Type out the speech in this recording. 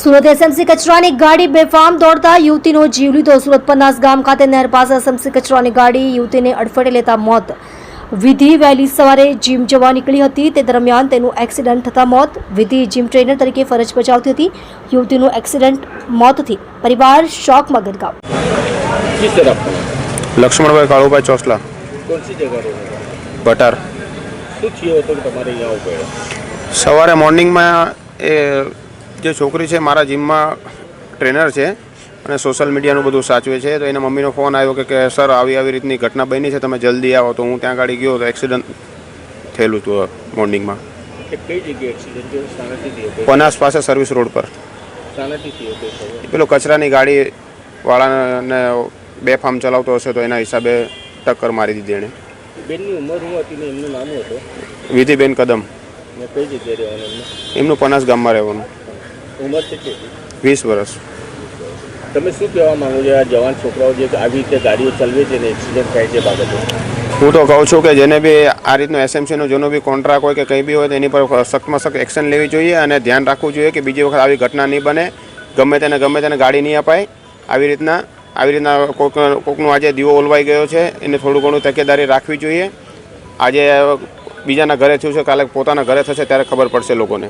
Surat SMC કચરાની ગાડી બેફામ દોડતા યુવતીનો જીવ લીધો. સુરત પન્નાસ ગામ ખાતે નહેર પાસે એસએમસી કચરાની ગાડી યુવતીને અડફેટે લેતા મોત. વિધિ વહેલી સવારે જીમ જવા નીકળી હતી. તે દરમિયાન તેનું એક્સિડન્ટ થતા મોત. વિધિ જીમ ટ્રેનર તરીકે ફરજ બજાવતી હતી. યુવતીનું એક્સિડન્ટ મોતથી પરિવાર શોકમાં ગરકાવ લક્ષ્મણભાઈ કાળુભાઈ ચોસલા. ભટાર. સવારે મોર્નિંગમાં એ જે છોકરી છે મારા જીમમાં ટ્રેનર છે અને સોશિયલ મીડિયાનું બધું સાચવે છે તો એના મમ્મીનો ફોન આવ્યો કે સર આવી આવી રીતની ઘટના બની છે તમે જલ્દી આવો. તો હું ત્યાં ગાડી ગયો તો એક્સિડન્ટ થયેલું હતું મોર્નિંગમાં. પનાસ પાસે સર્વિસ રોડ પર. પેલો કચરાની ગાડી વાળાને બે ફાર્મ ચલાવતો હશે તો એના હિસાબે ટક્કર મારી દીધી એણે. બેનની ઉંમર શું હતી ને? એમનું નામ હતું? વિધિબેન કદમ. કઈ જગ્યાએ રહેવાનું એમનું? પનાસ ગામમાં રહેવાનું. ઉંમર કેટલી વીસ વર્ષ. તમે શું કહેવા માંગો છો? આ જવાન છોકરાઓ જે આવી રીતે ગાડીઓ ચલાવે છે ને એક્સિડન્ટ થાય છે બાબતે? હું તો કહું છું કે જેને બી આ રીતનો એસએમસીનો જેનો બી કોન્ટ્રાક્ટ હોય કે કંઈ બી હોય તો એની પર સખ્તમાં સખ્ત એક્શન લેવી જોઈએ અને ધ્યાન રાખવું જોઈએ કે બીજી વખત આવી ઘટના નહીં બને. ગમે તેને ગમે તેને ગાડી નહીં અપાય. આવી રીતના આવી રીતના કોઈક કોઈકનો આજે દીવો ઓલવાઈ ગયો છે. એને થોડું ઘણું તકેદારી રાખવી જોઈએ. આજે બીજાના ઘરે થયું છે કાલે પોતાના ઘરે થશે ત્યારે ખબર પડશે લોકોને.